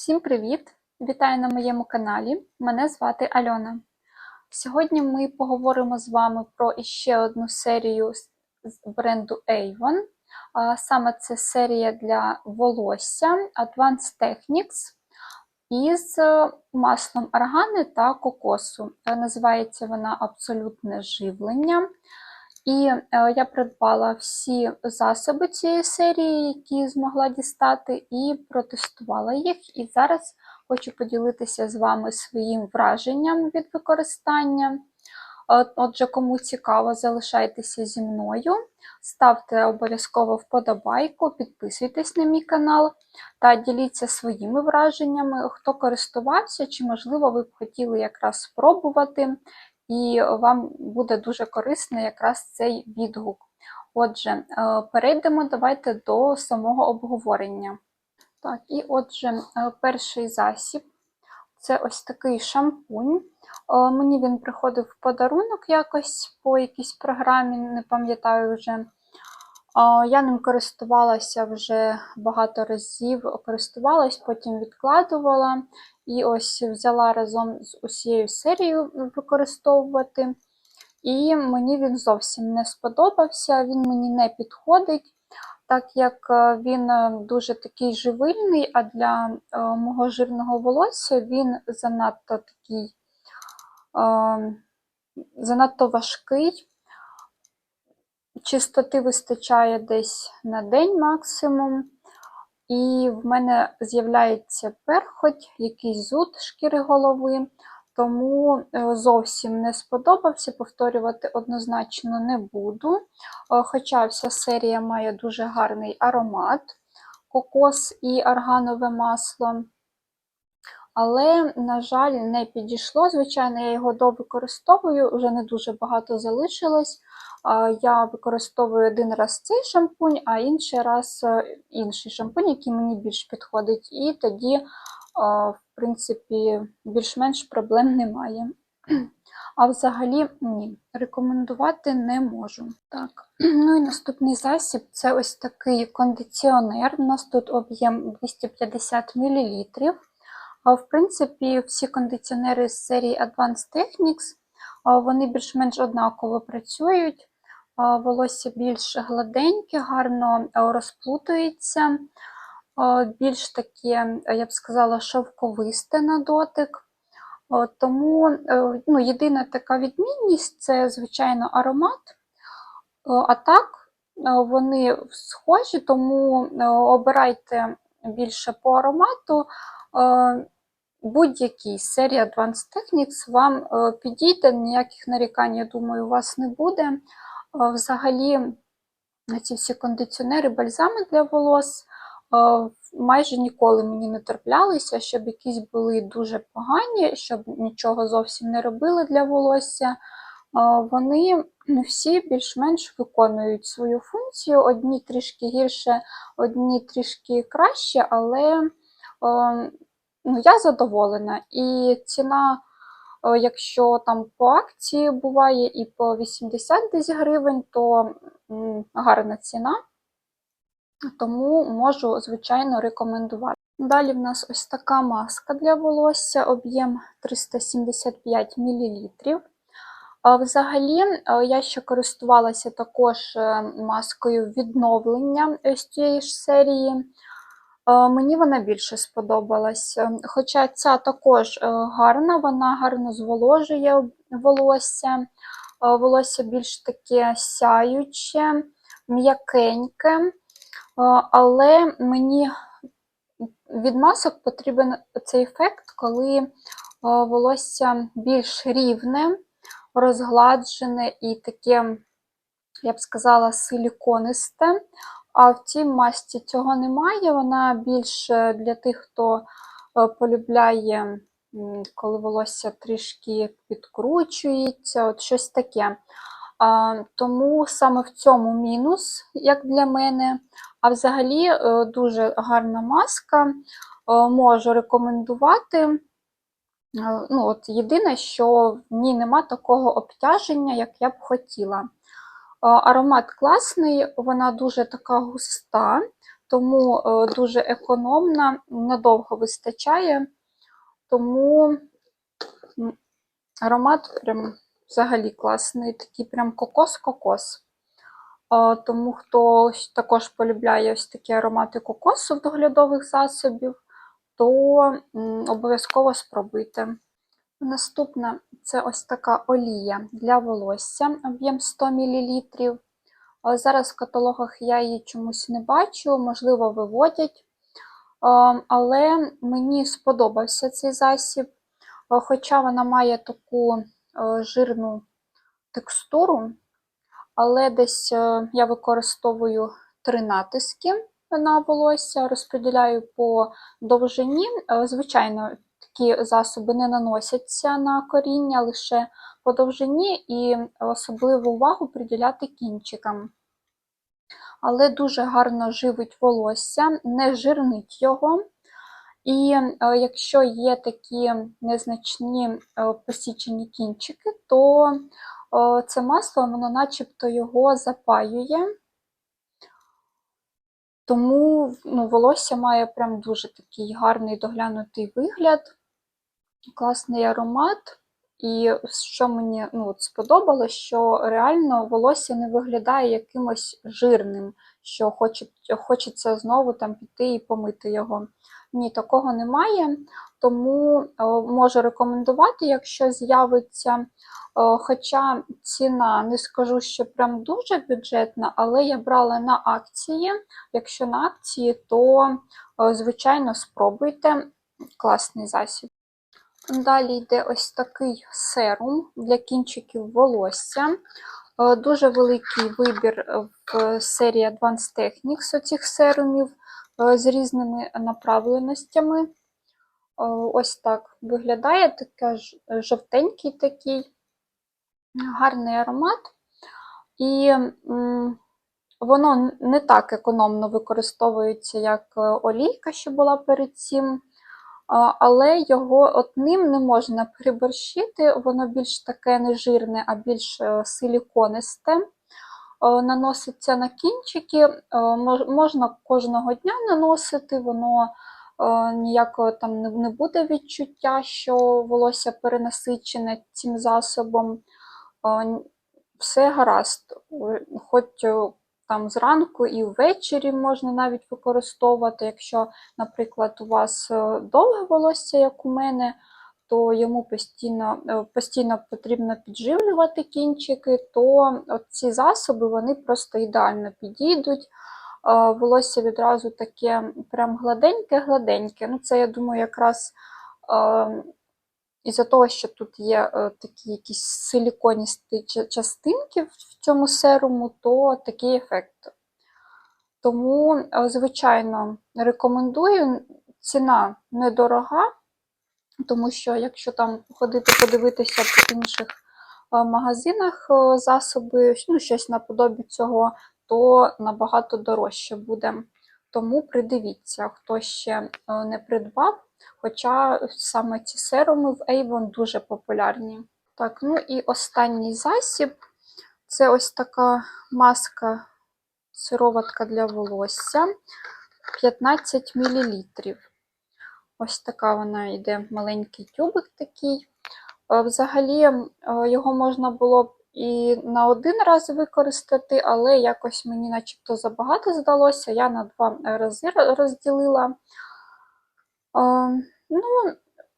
Всім привіт! Вітаю на моєму каналі. Мене звати Альона. Сьогодні ми поговоримо з вами про іще одну серію з бренду Avon. Саме це серія для волосся Advanced Techniques із е, маслом аргани та кокосу. Називається вона Абсолютне живлення. І е, я придбала всі засоби цієї серії, які змогла дістати, і протестувала їх. І зараз хочу поділитися з вами своїм враженням від використання. Отже, кому цікаво, залишайтеся зі мною, ставте обов'язково вподобайку, підписуйтесь на мій канал та діліться своїми враженнями, хто користувався, чи, можливо, ви б хотіли якраз спробувати і вам буде дуже корисно якраз цей відгук. Отже, е, перейдемо давайте до самого обговорення. Так, і отже, е, перший засіб це ось такий шампунь. Е, Мені він приходив в подарунок якось по якійсь програмі, не пам'ятаю вже. Я ним користувалася вже багато разів, користувалась, потім відкладувала. І ось взяла разом з усією серією використовувати. І мені він зовсім не сподобався, він мені не підходить, так як е, він е, дуже такий живильний, а для е, мого жирного волосся він занадто такий, е, занадто важкий. Чистоти вистачає десь на день максимум. І в мене з'являється перхоть, якийсь зуд шкіри голови, тому е, зовсім не сподобався, повторювати однозначно не буду. Е, Хоча вся серія має дуже гарний аромат, кокос і арганове масло. Але, на жаль, не підійшло. Звичайно, я його довикористовую, вже не дуже багато залишилось. Я використовую один раз цей шампунь, а інший раз е, інший шампунь, який мені більш підходить. І тоді, в принципі, більш-менш проблем немає. А взагалі ні, рекомендувати не можу. Так, ну і наступний засіб це ось такий кондиціонер. У нас тут об'єм 250 мл. В принципі, всі кондиціонери з серії Advanced Techniques, вони більш-менш однаково працюють. Волосся більш гладеньке, гарно розплутується, більш таке, я б сказала, шовковисте на дотик. Тому е, ну, єдина така відмінність це, звичайно, аромат. А так, е, вони схожі, тому е, обирайте більше по аромату. Е, Будь-який серії Advanced Techniques вам е, підійде, ніяких нарікань, я думаю, у вас не буде. Е, Взагалі, ці всі кондиціонери, бальзами для волос майже ніколи мені не траплялися, щоб якісь були дуже погані, щоб нічого зовсім не робили для волосся. Вони всі більш-менш виконують свою функцію. Одні трішки гірше, одні трішки краще, але ну, я задоволена. І ціна, е, якщо там по акції буває і по 80 десь гривень, то гарна ціна. Тому можу, звичайно, рекомендувати. Далі в нас ось така маска для волосся, об'єм 375 мл. Взагалі, е, я ще користувалася також е, маскою відновлення з цієї ж серії. Е, Мені вона більше сподобалась. Е, Хоча ця також е, гарна, вона гарно зволожує волосся. Волосся більш таке сяюче, м'якеньке. Але мені від масок потрібен цей ефект, коли волосся більш рівне, розгладжене і таке, я б сказала, силіконисте. А в цій масці цього немає. Вона більш е, для тих, хто е, полюбляє, коли волосся трішки підкручується, от щось таке. Тому саме в цьому мінус, як для мене. А взагалі е, дуже гарна маска, е, можу рекомендувати. Ну, от Єдине, що в ній нема такого обтяження, як я б хотіла. Е, Аромат класний, вона дуже така густа, тому е, дуже економна, надовго вистачає, тому аромат прям взагалі класний, такий прям кокос-кокос. Е, Тому хто також полюбляє ось такі аромати кокосу в доглядових засобів, то обов'язково спробуйте. Наступна це ось така олія для волосся, об'єм 100 мл. Зараз в каталогах я її чомусь не бачу, можливо, виводять. Але мені сподобався цей засіб, хоча вона має таку е, жирну текстуру, але десь е, я використовую три натиски на волосся, розподіляю по довжині. Е, Звичайно, такі засоби не наносяться на коріння, лише по довжині і особливу увагу приділяти кінчикам. Але дуже гарно живить волосся, не жирнить його. І е, якщо є такі незначні е, посічені кінчики, то е, це масло воно начебто його запаює. Тому ну, волосся має прям дуже такий гарний доглянутий вигляд, класний аромат. І що мені ну, от сподобалось, що реально волосся не виглядає якимось жирним, що хоче, хочеться знову там піти і помити його. Ні, такого немає, тому можу рекомендувати, якщо з'явиться. Хоча ціна не скажу, що прям дуже бюджетна, але я брала на акції. Якщо на акції, то, звичайно, спробуйте класний засіб. Далі йде ось такий серум для кінчиків волосся. Е, Дуже великий вибір в серії Advanced Techniques оцих серумів е, з різними направленостями. Е, Ось так виглядає таке жовтенький такий, гарний аромат. І воно не так економно використовується, як олійка, що була перед цим. Але його от ним не можна приборщити, воно більш таке не жирне, а більш е, силіконисте. Е, Наноситься на кінчики, е, можна кожного дня наносити, воно ніякого там не- буде відчуття, що волосся перенасичене цим засобом. Все гаразд, хоч там зранку і ввечері можна навіть використовувати, якщо наприклад, у вас е, довге волосся, як у мене, то йому постійно, е, постійно потрібно підживлювати кінчики, то ці засоби вони просто ідеально підійдуть. Е, Волосся відразу таке прям гладеньке-гладеньке. Ну, це, я думаю, якраз із-за того, що тут є е, такі якісь силіконісті частинки в цьому серуму, то такий ефект. Тому, е, звичайно, рекомендую. Ціна недорога, тому що якщо там ходити подивитися по інших е, магазинах е, засоби, ну, щось наподобі цього, то набагато дорожче буде. Тому придивіться, хто ще е, не придбав, хоча саме ці серуми в Avon дуже популярні. Так, ну і останній засіб це ось така маска сироватка для волосся 15 мл. Ось така вона йде, маленький тюбик такий. Е, Взагалі, е, його можна було б і на один раз використати, але якось мені начебто забагато здалося. Я на два рази розділила. Е, Ну,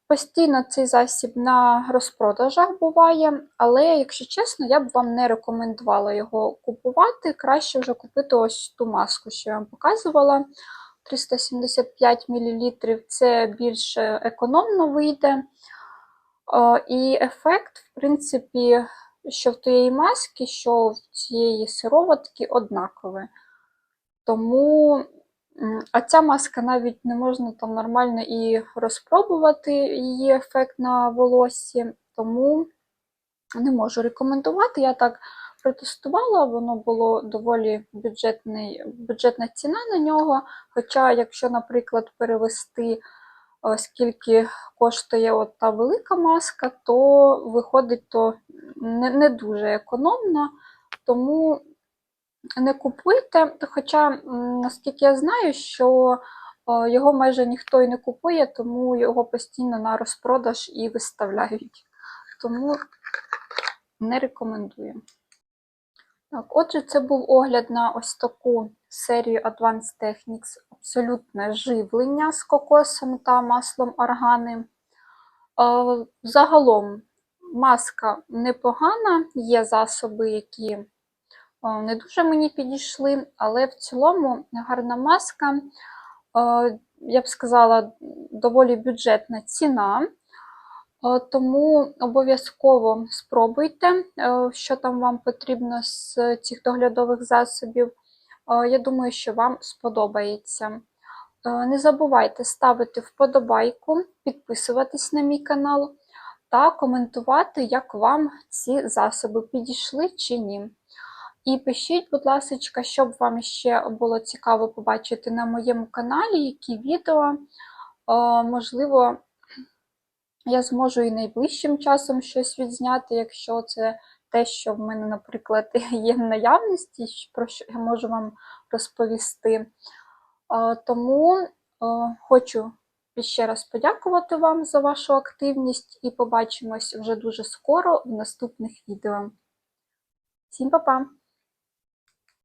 постійно цей засіб на розпродажах буває, але, якщо чесно, я б вам не рекомендувала його купувати. Краще вже купити ось ту маску, що я вам показувала. 375 мл це більш економно вийде. Е, І ефект, в принципі, що в тієї маски, що в цієї сироватки однаковий. Тому, а ця маска навіть не можна там нормально і розпробувати її ефект на волоссі, тому не можу рекомендувати. Я так протестувала, воно було доволі бюджетний, бюджетна ціна на нього. Хоча, якщо, наприклад, перевести, е, скільки коштує от та велика маска, то виходить то не, не дуже економно. Тому не купуйте. Хоча, наскільки я знаю, що е, його майже ніхто і не купує, тому його постійно на розпродаж і виставляють. Тому не рекомендую. Так, отже, це був огляд на ось таку серію Advanced Techniques абсолютне живлення з кокосом та маслом органи. Е, Загалом маска непогана, є засоби, які не дуже мені підійшли, але в цілому гарна маска, е, я б сказала, доволі бюджетна ціна. Е, Тому обов'язково спробуйте, е, що там вам потрібно з цих доглядових засобів. Е, Я думаю, що вам сподобається. Е, Не забувайте ставити вподобайку, підписуватись на мій канал та коментувати, як вам ці засоби підійшли чи ні. І пишіть, будь ласка, щоб вам ще було цікаво побачити на моєму каналі, які відео. Можливо, я зможу і найближчим часом щось відзняти, якщо це те, що в мене, наприклад, є в наявності, про що я можу вам розповісти. Тому хочу ще раз подякувати вам за вашу активність і побачимось вже дуже скоро в наступних відео. Всім па-па!